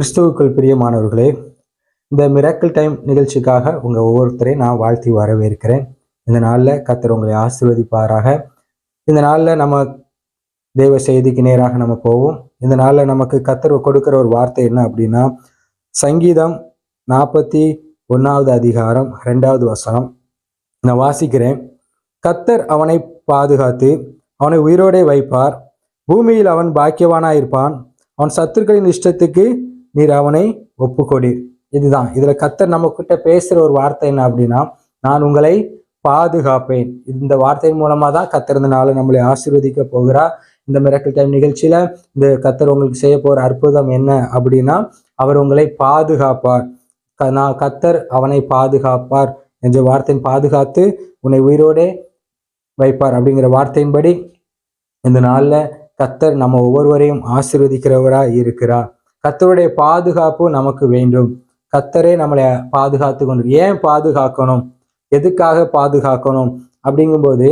கிறிஸ்துவுக்குள் பிரியமானவர்களே இந்த மிராக்கிள் டைம் நிகழ்ச்சிக்காக உங்கள் ஒவ்வொருத்தரையும் நான் வாழ்த்தி வரவேற்கிறேன். இந்த நாளில் கத்தர் உங்களை ஆசிர்வதிப்பாராக. இந்த நாளில் நம்ம தெய்வ செய்திக்கு நேராக நம்ம போவோம். இந்த நாளில் நமக்கு கத்தர் கொடுக்குற ஒரு வார்த்தை என்ன அப்படின்னா சங்கீதம் நாற்பத்தி ஒன்றாவது அதிகாரம் ரெண்டாவது வசனம். நான் வாசிக்கிறேன். கத்தர் அவனை பாதுகாத்து அவனை உயிரோடே வைப்பார். பூமியில் அவன் பாக்கியவானாயிருப்பான். அவன் சத்துருக்களின் இஷ்டத்துக்கு நீர் அவனை ஒப்புக்கொடீர். இதுதான். இதுல கத்தர் நம்ம கிட்ட பேசுற ஒரு வார்த்தை என்ன அப்படின்னா நான் உங்களை பாதுகாப்பேன். இந்த வார்த்தையின் மூலமா தான் கத்தர் நாளை நம்மளை ஆசீர்வதிக்க போகிறா இந்த மிரக்கல் டைம் நிகழ்ச்சியில இந்த கத்தர் உங்களுக்கு செய்ய போற அற்புதம் என்ன அப்படின்னா அவர் உங்களை பாதுகாப்பார். க- நான் கத்தர் அவனை பாதுகாப்பார் என்ற வார்த்தையின் பாதுகாத்து உன்னை உயிரோடே வைப்பார் அப்படிங்கிற வார்த்தையின்படி இந்த நாள்ல கத்தர் நம்ம ஒவ்வொருவரையும் ஆசீர்வதிக்கிறவரா இருக்கிறார். கத்தருடைய பாதுகாப்பு நமக்கு வேண்டும். கத்தரே நம்மளை பாதுகாத்து கொண்டு ஏன் பாதுகாக்கணும்? எதுக்காக பாதுகாக்கணும்? அப்படிங்கும்போது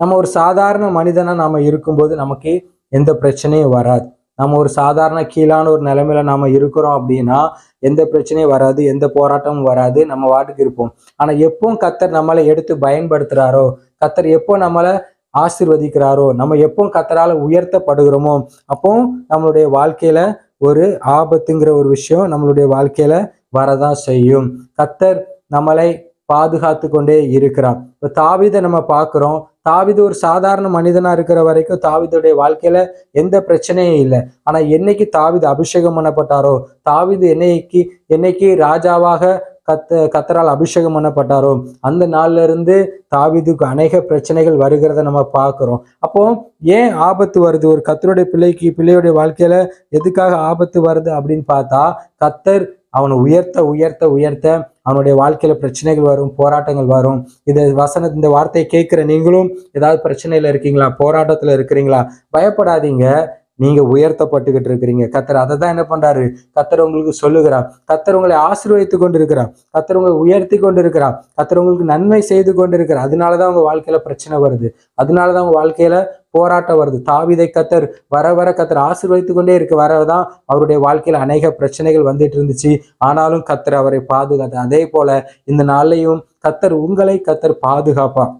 நம்ம ஒரு சாதாரண மனிதனா நாம இருக்கும்போது நமக்கு எந்த பிரச்சனையும் வராது. நம்ம ஒரு சாதாரண கீழான ஒரு நிலைமையில நாம இருக்கிறோம் அப்படின்னா எந்த பிரச்சனையும் வராது எந்த போராட்டமும் வராது நம்ம வாட்டுக்கு இருப்போம். ஆனா எப்போ கத்தர் நம்மளை எடுத்து பயன்படுத்துறாரோ கத்தர் எப்போ நம்மளை ஆசிர்வதிக்கிறாரோ நம்ம எப்போ கத்தரால உயர்த்தப்படுகிறோமோ அப்போ நம்மளுடைய வாழ்க்கையில ஒரு ஆபத்துங்கிற ஒரு விஷயம் நம்மளுடைய வாழ்க்கையில வரதான் செய்யும். கத்தர் நம்மளை பாதுகாத்து கொண்டே இருக்கிறார். இப்போ தாவிதை நம்ம பார்க்குறோம். தாவிது ஒரு சாதாரண மனிதனா இருக்கிற வரைக்கும் தாவிதுடைய வாழ்க்கையில எந்த பிரச்சனையும் இல்லை. ஆனா என்னைக்கு தாவிது அபிஷேகம் பண்ணப்பட்டாரோ தாவிது என்னைக்கு என்னைக்கு ராஜாவாக கத்த கத்தரால் அபிஷேகம் பண்ணப்பட்டாரோ அந்த நாள்ல இருந்து தாவிதுக்கு அநேக பிரச்சனைகள் வருகிறத நம்ம பார்க்குறோம். அப்போ ஏன் ஆபத்து வருது? ஒரு கத்தருடைய பிள்ளைக்கு பிள்ளையுடைய வாழ்க்கையில எதுக்காக ஆபத்து வருது அப்படின்னு பார்த்தா கத்தர் அவனை உயர்த்த உயர்த்த உயர்த்த அவனுடைய வாழ்க்கையில பிரச்சனைகள் வரும் போராட்டங்கள் வரும். இந்த வசன இந்த வார்த்தையை கேட்குற நீங்களும் ஏதாவது பிரச்சனையில இருக்கீங்களா? போராட்டத்துல இருக்கிறீங்களா? பயப்படாதீங்க. நீங்க உயர்த்தப்பட்டுக்கிட்டு இருக்கிறீங்க. கத்தர் அதை தான் என்ன பண்றாரு? கத்தர் உங்களுக்கு சொல்லுகிறார். கத்தர் உங்களை ஆசீர்வதித்து கொண்டு இருக்கிறார் கத்தர் உங்களை உயர்த்தி கொண்டு இருக்கிறார் கத்தர் உங்களுக்கு நன்மை செய்து கொண்டு இருக்கிறார் அதனாலதான் உங்க வாழ்க்கையில பிரச்சனை வருது. அதனாலதான் உங்க வாழ்க்கையில போராட்டம் வருது. தாவிதை கத்தர் வர வர கத்தர் ஆசீர்வதித்து கொண்டே இருக்க வரதான் அவருடைய வாழ்க்கையில அநேக பிரச்சனைகள் வந்துட்டு இருந்துச்சு. ஆனாலும் கத்தர் அவரை பாதுகாத்தார். அதே போல இந்த நாளையும் கத்தர் உங்களை கத்தர் பாதுகாப்பார்.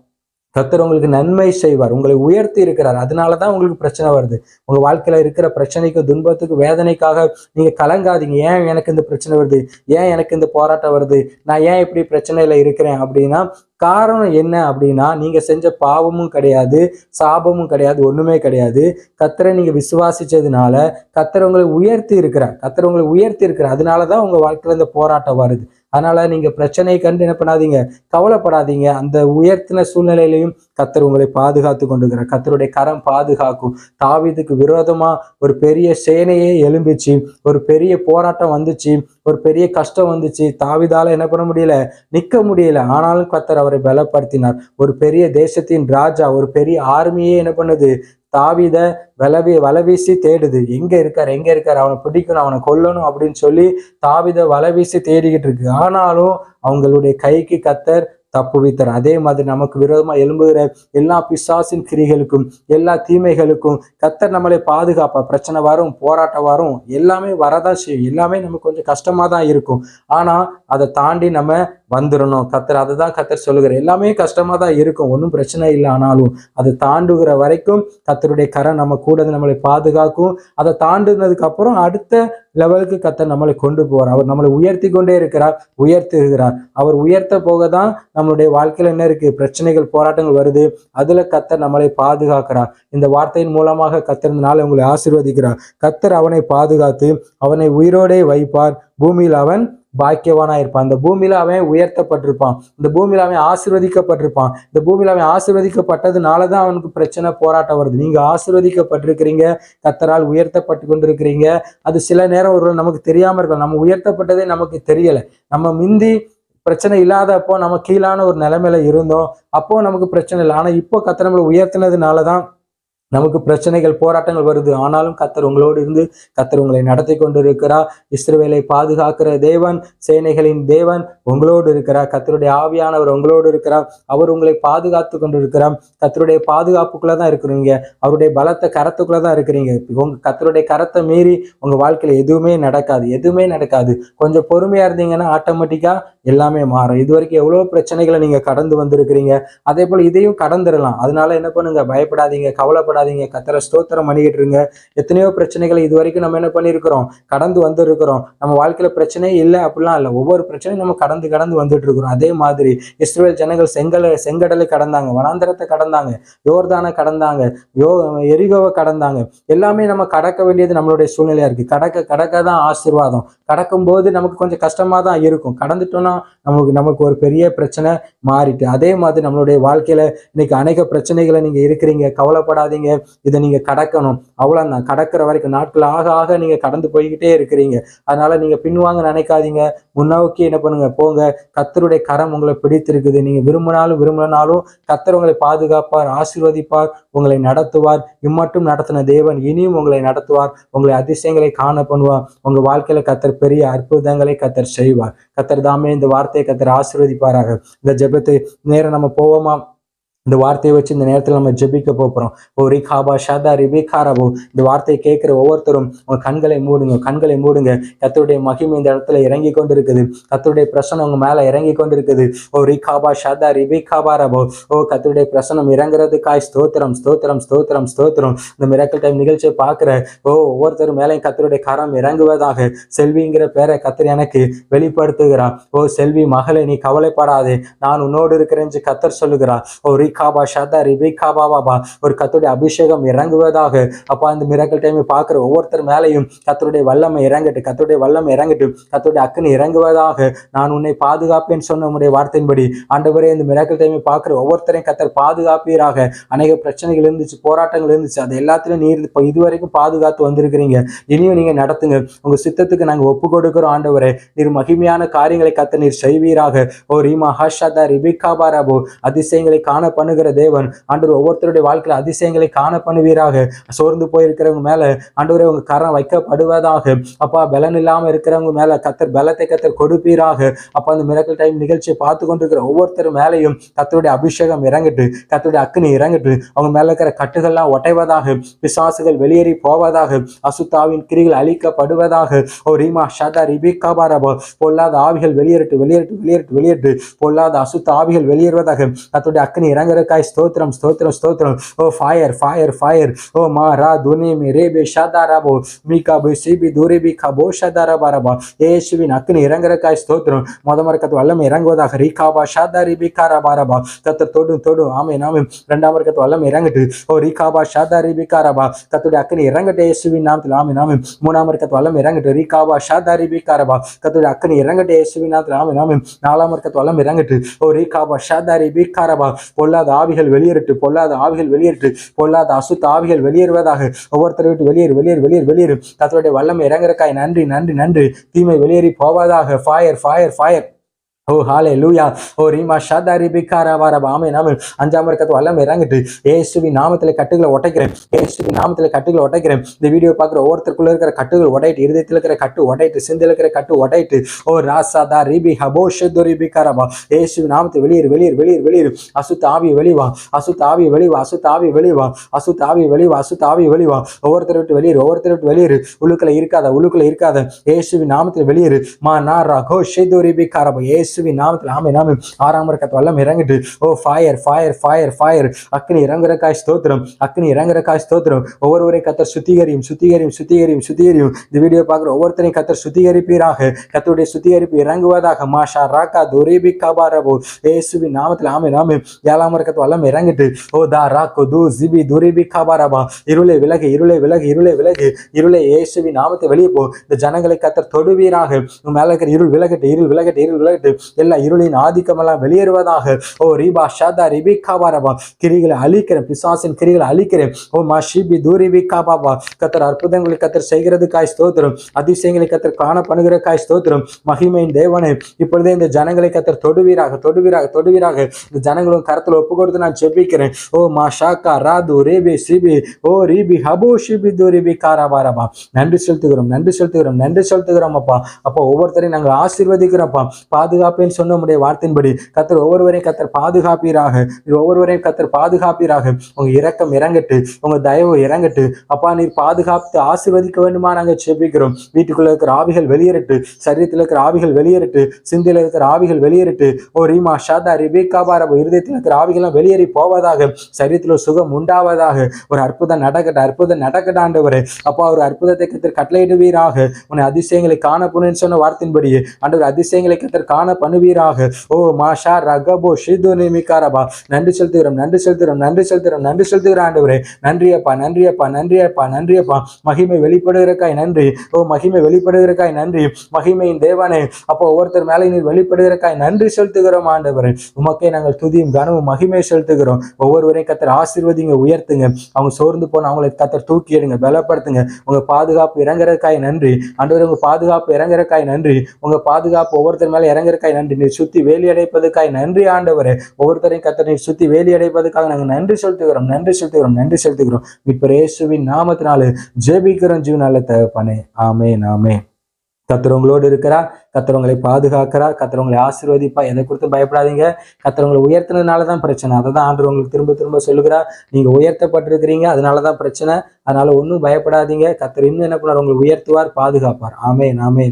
கத்தர் உங்களுக்கு நன்மை செய்வார். உங்களை உயர்த்தி இருக்கிறார். அதனால தான் உங்களுக்கு பிரச்சனை வருது. உங்க வாழ்க்கையில இருக்கிற பிரச்சனைக்கு துன்பத்துக்கு வேதனைக்காக நீங்க கலங்காதீங்க. ஏன் எனக்கு இந்த பிரச்சனை வருது? ஏன் எனக்கு இந்த போராட்டம் வருது? நான் ஏன் இப்படி பிரச்சனையில இருக்கிறேன்? அப்படின்னா காரணம் என்ன அப்படின்னா நீங்க செஞ்ச பாவமும் கிடையாது சாபமும் கிடையாது ஒண்ணுமே கிடையாது. கத்தரை நீங்க விசுவாசிச்சதுனால கத்தர் உங்களை உயர்த்தி இருக்கிறார். கத்தர் உங்களை உயர்த்தி இருக்கிறார். அதனால தான் உங்க வாழ்க்கையில இந்த போராட்டம் வருது. அதனால நீங்க பிரச்சனையை கண்டு என்ன பண்ணாதீங்க கவலைப்படாதீங்க. அந்த உயர்த்தின சூழ்நிலையிலையும் கத்தர் உங்களை பாதுகாத்து கொண்டிருக்கிறார். கத்தருடைய கரம் பாதுகாக்கும். தாவிதுக்கு விரோதமா ஒரு பெரிய சேனையே எழும்பிச்சு ஒரு பெரிய போராட்டம் வந்துச்சு ஒரு பெரிய கஷ்டம் வந்துச்சு. தாவிதால என்ன பண்ண முடியல? நிக்க முடியல. ஆனாலும் கத்தர் அவரை பலப்படுத்தினார். ஒரு பெரிய தேசத்தின் ராஜா ஒரு பெரிய ஆர்மியே என்ன பண்ணுது? தாவித வலவி வலவீசி தேடுது. எங்க இருக்கார்? எங்க இருக்கார்? அவனை பிடிக்கணும் அவனை கொல்லணும் அப்படின்னு சொல்லி தாவித வலவீசி தேடிக்கிட்டு இருக்கு. ஆனாலும் அவங்களுடைய கைக்கு கத்தர் தப்புவித்தார் அதே மாதிரி நமக்கு விரோதமா எழும்புகிற எல்லா பிசாசின் கிரிகளுக்கும் எல்லா தீமைகளுக்கும் கத்தர் நம்மளை பாதுகாப்பா பிரச்சனை வரும் போராட்டம் வரும் எல்லாமே வரதான் செய்யும். எல்லாமே நமக்கு கொஞ்சம் கஷ்டமா தான் இருக்கும். ஆனா அதை தாண்டி நம்ம வந்துடணும் கத்தர் அதை தான் கத்தர் சொல்லுகிற எல்லாமே கஷ்டமாக தான் இருக்கும். ஒன்றும் பிரச்சனை இல்லை. ஆனாலும் அதை தாண்டுகிற வரைக்கும் கத்தருடைய கரை நம்ம கூட நம்மளை பாதுகாக்கும். அதை தாண்டுனதுக்கு அப்புறம் அடுத்த லெவலுக்கு கத்தர் நம்மளை கொண்டு போகிறார் அவர் நம்மளை உயர்த்தி கொண்டே இருக்கிறார். உயர்த்துகிறார். அவர் உயர்த்த போக தான் நம்மளுடைய வாழ்க்கையில் என்ன இருக்கு? பிரச்சனைகள் போராட்டங்கள் வருது. அதுல கத்தர் நம்மளை பாதுகாக்கிறார். இந்த வார்த்தையின் மூலமாக கத்தர் இந்த நாளை உங்களை ஆசிர்வதிக்கிறார். கத்தர் அவனை பாதுகாத்து அவனை உயிரோடே வைப்பார். பூமியில் அவன் பாக்கியவானா இருப்பான் இந்த பூமியில அவன் உயர்த்தப்பட்டிருப்பான். இந்த பூமியில அவன் ஆசிர்வதிக்கப்பட்டிருப்பான். இந்த பூமியில அவன் ஆசிர்வதிக்கப்பட்டதுனால தான் அவனுக்கு பிரச்சனை போராட்டம் வருது. நீங்க ஆசிர்வதிக்கப்பட்டிருக்கிறீங்க. கத்தரால் உயர்த்தப்பட்டு கொண்டிருக்கிறீங்க. அது சில நேரம் ஒரு நமக்கு தெரியாம இருக்கலாம். நம்ம உயர்த்தப்பட்டதே நமக்கு தெரியல. நம்ம மிந்தி பிரச்சனை இல்லாதப்போ நம்ம கீழான ஒரு நிலைமையில இருந்தோம். அப்போ நமக்கு பிரச்சனை இல்லை. ஆனா இப்போ கத்த நம்மளை உயர்த்தினதுனால தான் நமக்கு பிரச்சனைகள் போராட்டங்கள் வருது. ஆனாலும் கத்தர் உங்களோடு இருந்து கத்தர் உங்களை நடத்தி கொண்டு இருக்கிறார் இஸ்ரவேலை பாதுகாக்கிற தேவன் சேனைகளின் தேவன் உங்களோடு இருக்கிறார். கத்தருடைய ஆவியானவர் உங்களோடு இருக்கிறார். அவர் உங்களை பாதுகாத்து கொண்டிருக்கிறார். கத்தருடைய பாதுகாப்புக்குள்ள தான் இருக்கிறீங்க. அவருடைய பலத்த கரத்துக்குள்ள தான் இருக்கிறீங்க. உங்க கத்தருடைய கரத்தை மீறி உங்க வாழ்க்கையில எதுவுமே நடக்காது. எதுவுமே நடக்காது. கொஞ்சம் பொறுமையா இருந்தீங்கன்னா ஆட்டோமேட்டிக்கா எல்லாமே மாறும். இது வரைக்கும் எவ்வளவு பிரச்சனைகளை நீங்க கடந்து வந்திருக்கிறீங்க. அதே போல இதையும் கடந்துடலாம். அதனால என்ன பண்ணுங்க? பயப்படாதீங்க. கவலைப்படாதீங்க. கத்தரை ஸ்தோத்திரம் பண்ணிக்கிட்டு இருங்க எத்தனையோ பிரச்சனைகளை இது வரைக்கும் நம்ம என்ன பண்ணியிருக்கிறோம்? கடந்து வந்திருக்கிறோம். நம்ம வாழ்க்கையில பிரச்சனையே இல்லை அப்படிலாம் இல்லை. ஒவ்வொரு பிரச்சனையும் நம்ம கடந்து கடந்து வந்துட்டு இருக்கிறோம் அதே மாதிரி இஸ்ரேல் ஜனங்கள் செங்கலை செங்கடலை கடந்தாங்க. வனாந்தரத்தை கடந்தாங்க. யோர்தானை கடந்தாங்க. யோ எரிகோவை கடந்தாங்க. எல்லாமே நம்ம கடக்க வேண்டியது நம்மளுடைய சூழ்நிலையா இருக்கு. கடக்க கடக்க தான் ஆசீர்வாதம். கடக்கும் போது நமக்கு கொஞ்சம் கஷ்டமா தான் இருக்கும். கடந்துட்டோம்னா நமக்கு நமக்கு ஒரு பெரிய பிரச்சனை மாறிட்டு அதே மாதிரி நம்மளுடைய வாழ்க்கையில இன்னைக்கு அநேக பிரச்சனைகளை நீங்க இருக்கிறீங்க. கவலைப்படாதீங்க. இதை நீங்க கடக்கணும். அவ்வளவுதான் கடக்கிற வரைக்கும் நாட்கள் ஆக ஆக நீங்க கடந்து போய்கிட்டே இருக்கிறீங்க. அதனால நீங்க பின்வாங்க நினைக்காதீங்க. முன்னோக்கி என்ன பண்ணுங்க? போங்க. கத்தருடைய கரம் உங்களை பிடித்திருக்குது. நீங்க விரும்பினாலும் விரும்பினாலும் கத்தர் உங்களை பாதுகாப்பார் ஆசீர்வதிப்பார் உங்களை நடத்துவார். இம்மட்டும் நடத்தின தேவன் இனியும் உங்களை நடத்துவார். உங்களை அதிசயங்களை காண பண்ணுவார். உங்க வாழ்க்கையில கத்தர் பெரிய அற்புதங்களை கத்தர் செய்வார். கத்தர் தாமே இந்த வார்த்தையை கத்தர் ஆசீர்வதிப்பாராக. இந்த ஜெபத்தை நேரம் நம்ம போவோமா? இந்த வார்த்தையை வச்சு இந்த நேரத்தில் நம்ம ஜெபிக்க போகிறோம் ஓ ரிகாபா ஷாதா ரிபிகாராபோ இந்த வார்த்தையை கேட்குற ஒவ்வொருத்தரும் உங்கள் கண்களை மூடுங்க கண்களை மூடுங்க. கத்தருடைய மகிமை இந்த இடத்துல இறங்கி கொண்டு இருக்குது கத்தருடைய பிரசனம் உங்க மேலே இறங்கி கொண்டு இருக்குது ஓ ரிகாபா ஷாதா ரிபிகாபாராபோ ஓ கத்தருடைய பிரசனம் இறங்குறதுக்காய் ஸ்தோத்திரம் ஸ்தோத்திரம் ஸ்தோத்திரம் ஸ்தோத்திரம். இந்த மிராக்கல் டைம் நிகழ்ச்சியை பார்க்குற ஓ ஒவ்வொருத்தரும் மேலேயும் கத்தருடைய கரம் இறங்குவதாக செல்விங்கிற பேரை கத்தர் எனக்கு வெளிப்படுத்துகிறார். ஓ செல்வி மகளை நீ கவலைப்படாதே. நான் உன்னோடு இருக்கிறேன் கத்தர் சொல்லுகிறார். ஓ ரிபிகாபா ஷதா ரிபிகாபா பாபா ஒரு கத்துடைய அபிஷேகம் இறங்குவதாக. அப்பா இந்த மிராக்கல் டைமை பார்க்குற ஒவ்வொருத்தர் மேலையும் கத்தருடைய வல்லமை இறங்கட்டு கத்தருடைய வல்லமை இறங்கட்டு கத்தருடைய அக்கனி இறங்குவதாக நான் உன்னை பாதுகாப்பேன் சொன்ன உடைய வார்த்தையின்படி. ஆண்டவரே இந்த மிராக்கல் டைமை பார்க்குற ஒவ்வொருத்தரையும் கத்தர் பாதுகாப்பீராக. அநேக பிரச்சனைகள் இருந்துச்சு போராட்டங்கள் இருந்துச்சு அது எல்லாத்திலும் நீர் இப்போ இதுவரைக்கும் பாதுகாத்து வந்திருக்கிறீங்க. இனியும் நீங்கள் நடத்துங்க. உங்கள் சித்தத்துக்கு நாங்கள் ஒப்பு கொடுக்கிறோம் ஆண்டவரே. நீர் மகிமையான காரியங்களை கத்த நீர் செய்வீராக. ஓ ரீமா ஹஷதா ரிபிகா பாராபோ அதிசயங்களை காணப்ப பண்ணுகிற தேவன். ஆண்டவர் ஒவ்வொருத்தருடைய வாழ்க்கையில அதிசயங்களை காண பண்ணுவீராக. சோர்ந்து போயிருக்கிறவங்க மேல ஆண்டவரை உங்க கரம் வைக்கப்படுவதாக. அப்பா பலன் இல்லாம இருக்கிறவங்க மேல கத்தர் பலத்தை கத்தர் கொடுப்பீராக. அப்பா அந்த மிரக்கல் டைம் நிகழ்ச்சியை பார்த்து கொண்டிருக்கிற ஒவ்வொருத்தர் மேலையும் கத்தருடைய அபிஷேகம் இறங்கிட்டு கத்தருடைய அக்னி இறங்கிட்டு. அவங்க மேல இருக்கிற கட்டுகள்லாம் ஒட்டைவதாக பிசாசுகள் வெளியேறி போவதாக அசுத்தாவின் கிரிகள் அழிக்கப்படுவதாக. ஓ ரீமா ஷதா ரிபிகா பாரபா பொல்லாத ஆவிகள் வெளியேறிட்டு வெளியேறிட்டு வெளியேறிட்டு வெளியேறிட்டு பொல்லாத அசுத்த ஆவிகள் வெளியேறுவதாக கத்தருடைய அக்னி இறங்க இறங்குறக்காய் ஸ்தோத்திரம் ஸ்தோத்திரம் ஸ்தோத்திரம் ஓ ஃபயர் ஃபயர் ஃபயர் ஓ மா ரா துனி மி ரேபே ஷாதாராபோ மீகா பி சிபி தூரிபி கபோ ஷதாரபாரபா ஏசுவின் அக்னி இறங்குறக்காய் ஸ்தோத்திரம் முத கத்து வல்லம் இறங்குவதாக ரீகாபா ஷாதா ரிபிகாரபாரபா கத்தர் தொடு தொடு ஆமே நாமே ரெண்டாம் மரக்கத்து வல்லம் இறங்கட்டு ஓ ரீகாபா ஷாதா ரிபிகாரபா கத்துடைய அக்னி இறங்கட்டு இயேசுவின் நாமத்தில் ஆமே நாமே மூணாம் இருக்கத்து வல்லம் இறங்கட்டு ரீகாபா ஷாதா ரிபிகாரபா கத்துடைய அக்னி இறங்கட்டு இயேசுவின் நாமத்தில் ஆமே நாமே நாலாம் இருக்கத்து வல்லம் இறங்கட்டு ஓ ரீகாபா ஷாதா ரிபிகாரபா பொல்லாத ஆவிகள் வெளியேறிட்டு பொல்லாத ஆவிகள் வெளியேற்று பொல்லாத அசுத்த ஆவிகள் வெளியேறுவதாக ஒவ்வொருத்தரை விட்டு வெளியேறு வெளியேறு வெளியேறு வெளியேறு. கத்தருடைய வல்லமை இறங்குறக்காய் நன்றி நன்றி நன்றி. தீமை வெளியேறி போவதாக. ஃபயர் ஃபயர் ஃபயர் ஓ ஹாலே லூயா ஓ ரீமா ஷாதா ரிபிகாரா வார ஆமே நாம அஞ்சாம் இருக்கத்து வல்லம் இறங்கிட்டு ஏசுவி நாமத்துல கட்டுகளை உடைக்கிறேன் ஏசுவி நாமத்துல கட்டுகளை உடைக்கிறேன் இந்த வீடியோ பார்க்குற ஒவ்வொருத்தருக்குள்ள இருக்கிற கட்டுகள் உடையிட்டு இருதயத்தில் இருக்கிற கட்டு உடையிட்டு சிந்தில் இருக்கிற கட்டு உடையிட்டு ஓ ராசாதா ரிபி ஹபோ ஷெத்து ரிபிகாரபா ஏசுவி நாமத்தை வெளியேறு வெளியேறு வெளியேறு வெளியேறு. அசுத்த ஆவி வெளிவா அசுத்த ஆவி வெளிவா அசுத்த ஆவி வெளிவா அசுத்த ஆவி வெளிவா அசுத்த ஆவி வெளிவா ஒவ்வொருத்தர் விட்டு வெளியேறு ஒவ்வொருத்தர் விட்டு வெளியேறு. உள்ளுக்குள்ள இருக்காத உள்ளுக்குள்ள இருக்காத. ஏசுவி நாமத்தில் வெளியேறு. மா நா ரகோ ஷெது ஏசு இயேசுவின் நாமத்தில் ஆமை நாம ஆறாம் இருக்கத்து வல்லம் இறங்கிட்டு ஓ ஃபயர் ஃபயர் ஃபயர் ஃபயர் அக்னி இறங்குறக்காய் ஸ்தோத்திரம் அக்னி இறங்குறக்காய் ஸ்தோத்திரம். ஒவ்வொருவரையும் கத்தர் சுத்திகரியும் சுத்திகரியும் சுத்திகரியும் சுத்திகரியும். இந்த வீடியோ பார்க்குற ஒவ்வொருத்தரையும் கத்தர் சுத்திகரிப்பீராக. கத்தருடைய சுத்திகரிப்பு இறங்குவதாக. மாஷா ராக்கா துரேபி கபாரபோ ஏசுவி நாமத்தில் ஆமை நாம ஏழாம் இருக்கத்து வல்லம் இறங்கிட்டு ஓ தா ராக்கோ து ஜிபி துரேபி கபாரபா இருளை விலகு இருளை விலகு இருளை விலகு. இருளை இயேசுவின் நாமத்தை வெளியே போ. இந்த ஜனங்களை கத்தர் தொடுவீராக. உன் மேல இருக்கிற இருள் விலகட்டு இருள் விலகட்டு இருள் விலகட்டு. எல்லா இருளின் ஆதிக்கமெல்லாம் வெளியேறுவதாக. ஓ ரீபா ஷாதா ரிபிகா பாரபா. கிரிகளை அழிக்கிறேன் பிசாசின் கிரிகளை அழிக்கிறேன். ஓ மா ஷிபி தூரிபிகா பாபா. கத்தர் அற்புதங்களை கத்தர் செய்கிறதுக்காய் ஸ்தோத்திரம். அதிசயங்களை கத்தர் காண பண்ணுகிறக்காய் ஸ்தோத்திரம். மகிமையின் தேவனே இப்பொழுதே இந்த ஜனங்களை கத்தர் தொடுவீராக தொடுவீராக தொடுவீராக. இந்த ஜனங்களும் கரத்தில் ஒப்பு கொடுத்து நான் செப்பிக்கிறேன் ஓ மா ஷாக்கா ராது ரேபி சிபி ஓ ரீபி ஹபோ ஷிபி தூரிபி காராபாரபா நன்றி செலுத்துகிறோம் நன்றி செலுத்துகிறோம் நன்றி செலுத்துகிறோம் அப்பா. அப்போ ஒவ்வொருத்தரையும் நாங்கள் ஆசீர்வதிக்கிறோம்ப்பா பாதுகாப்பேன் சொன்ன உடைய வார்த்தையின்படி கத்தர் ஒவ்வொருவரையும் கத்தர் பாதுகாப்பீராக. ஒவ்வொருவரையும் கத்தர் பாதுகாப்பீராக. உங்க இரக்கம் இறங்கட்டு உங்க தயவு இறங்கட்டு. அப்பா நீர் பாதுகாத்து ஆசிர்வதிக்க வேண்டுமா நாங்கள் செபிக்கிறோம் வீட்டுக்குள்ள இருக்கிற ஆவிகள் வெளியேறட்டு சரீரத்தில் இருக்கிற ஆவிகள் வெளியேறட்டு சிந்தையில் இருக்கிற ஆவிகள் வெளியேறட்டு. ஓ ரீமா ஷாதா ரிபேக்கா பாரப இருதயத்தில் இருக்கிற ஆவிகள்லாம் வெளியேறி போவதாக. சரீரத்தில் ஒரு சுகம் உண்டாவதாக. ஒரு அற்புதம் நடக்கட்ட அற்புதம் நடக்கட்டாண்டவர் அப்பா ஒரு அற்புதத்தை கத்தர் கட்டளையிடுவீராக. உன்னை அதிசயங்களை காணப்போனேன்னு சொன்ன வார்த்தையின்படி ஆண்டவர் அதிசயங்களை கத்தர் காண பண்ணுவீராக? ஓ மாஷா ரகபோ ஷிது நிமிகாரபா நன்றி செலுத்துகிறோம் நன்றி செலுத்துகிறோம் நன்றி செலுத்துகிறோம் நன்றி செலுத்துகிற ஆண்டவரே. நன்றியப்பா நன்றியப்பா நன்றியப்பா நன்றியப்பா. மகிமை வெளிப்படுகிறக்காய் நன்றி. ஓ மகிமை வெளிப்படுகிறக்காய் நன்றி. மகிமையின் தேவனே அப்போ ஒவ்வொருத்தர் மேலே நீர் வெளிப்படுகிறக்காய் நன்றி செலுத்துகிறோம் ஆண்டவரே. உமக்கே நாங்கள் துதியும் கனவும் மகிமை செலுத்துகிறோம். ஒவ்வொருவரையும் கத்தர் ஆசீர்வதிங்க உயர்த்துங்க. அவங்க சோர்ந்து போன அவங்களை கத்தர் தூக்கி எடுங்க பலப்படுத்துங்க. உங்க பாதுகாப்பு இறங்குறக்காய் நன்றி. ஆண்டவர் உங்க பாதுகாப்பு இறங்குறக்காய் நன்றி. உங்க பாதுகாப்பு ஒவ்வொருத்தர் மேலே இறங்குறக்காய் நன்றி. நீர் சுத்தி வேலி அடைப்பதற்காய் நன்றி ஆண்டவரே. ஒவ்வொருத்தரையும் கத்தர் நீர் சுத்தி வேலி அடைப்பதற்காக நாங்கள் நன்றி செலுத்துகிறோம் நன்றி செலுத்துகிறோம் நன்றி செலுத்துகிறோம். இப்போ இயேசுவின் நாமத்தினால ஜெபிக்கிறோம் ஜீவனால தேவைப்பானே ஆமே ஆமே கத்துறவங்களோடு உங்களோடு இருக்கிறார். கத்தர் உங்களை பாதுகாக்கிறார். கத்தர் ஆசீர்வதிப்பா எதை குறித்து பயப்படாதீங்க. கத்துறவங்களை உயர்த்தினதுனால தான் பிரச்சனை. அதை தான் ஆண்டு உங்களுக்கு திரும்ப திரும்ப சொல்லுகிறார். நீங்க உயர்த்தப்பட்டிருக்கிறீங்க. அதனால தான் பிரச்சனை. அதனால ஒன்றும் பயப்படாதீங்க. கத்தர் இன்னும் என்ன பண்ணார் உங்களை உயர்த்துவார் பாதுகாப்பார். ஆமே நாமே